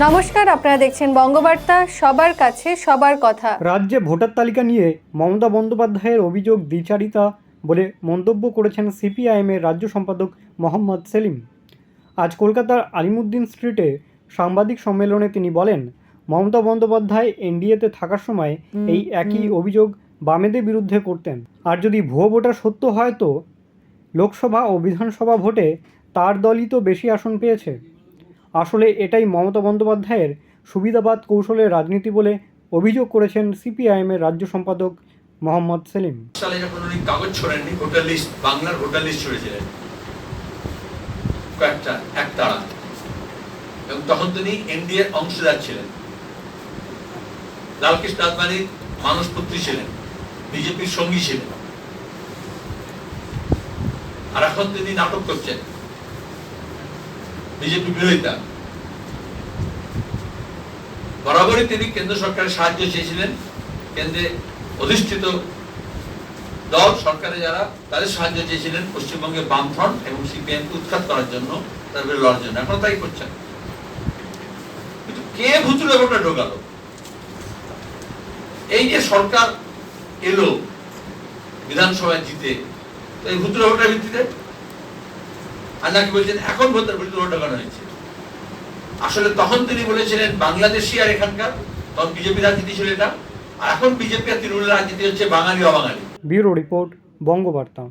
নমস্কার আপনারা দেখছেন বঙ্গবার্তা সবার কাছে সবার কথা। রাজ্যে ভোটার তালিকা নিয়ে মমতা বন্দ্যোপাধ্যায়ের অভিযোগ দ্বিচারিতা বলে মন্তব্য করেছেন সিপিআইএমের রাজ্য সম্পাদক মোহাম্মদ সেলিম। আজ কলকাতার আলিমুদ্দিন স্ট্রিটে সাংবাদিক সম্মেলনে তিনি বলেন মমতা বন্দ্যোপাধ্যায় এনডিএতে থাকার সময় এই একই অভিযোগ বামেদের বিরুদ্ধে করতেন। আর যদি ভুয়ো ভোটার সত্য হয় তো লোকসভা ও বিধানসভা ভোটে তার দলই তো বেশি আসন পেয়েছে। আসলে এটাই মমতা বন্দ্যোপাধ্যায়ের সুবিধাবাদ কৌশলের রাজনীতি বলে অভিযোগ করেছেন সিপিআইএমের রাজ্য সম্পাদক মোহাম্মদ সেলিম। সালে যখন উনি কাগজ ছড়েননি, ভোটার লিস্ট, বাংলার ভোটার লিস্ট ছড়েছিলেন কয়েকটা একতাড়া এবং তখন তিনি এনডিএর অংশীদার ছিলেন। লালকৃষ্ণ আদবানির মানসপুত্রী ছিলেন, বিজেপির সঙ্গী ছিলেন। আর এখন তিনি নাটক করছেন। বিজেপি বিরোধিতা। বরাবরই তিনি কেন্দ্র সরকারের সাহায্য চেয়েছিলেন। কেন্দ্রে অধিষ্ঠিত দল, সরকারে যারা, তাদের সাহায্য চেয়েছিলেন পশ্চিমবঙ্গে বামফ্রন্ট এবং সিপিএম উৎখাত করার জন্য বিরুদ্ধে লড়ার জন্য। এখন তাই করছেন কিন্তু কে ভুতুরে ভোটে ঢোকালো? এই যে সরকার এলো, বিধানসভায় জিতে এই ভুতুরে ভোটের ভিত্তিতে নাকি বলছেন? এখন ভোট ঢোকানো হয়েছে। আসলে তখন তিনি বলেছিলেন, বাংলাদেশি আর এখানকার, তখন বিজেপি রাজনীতি ছিল এটা, আর এখন বিজেপি আর তৃণমূলের রাজনীতি হচ্ছে বাঙালি, অবাঙালি। Bureau report, Bangabarta.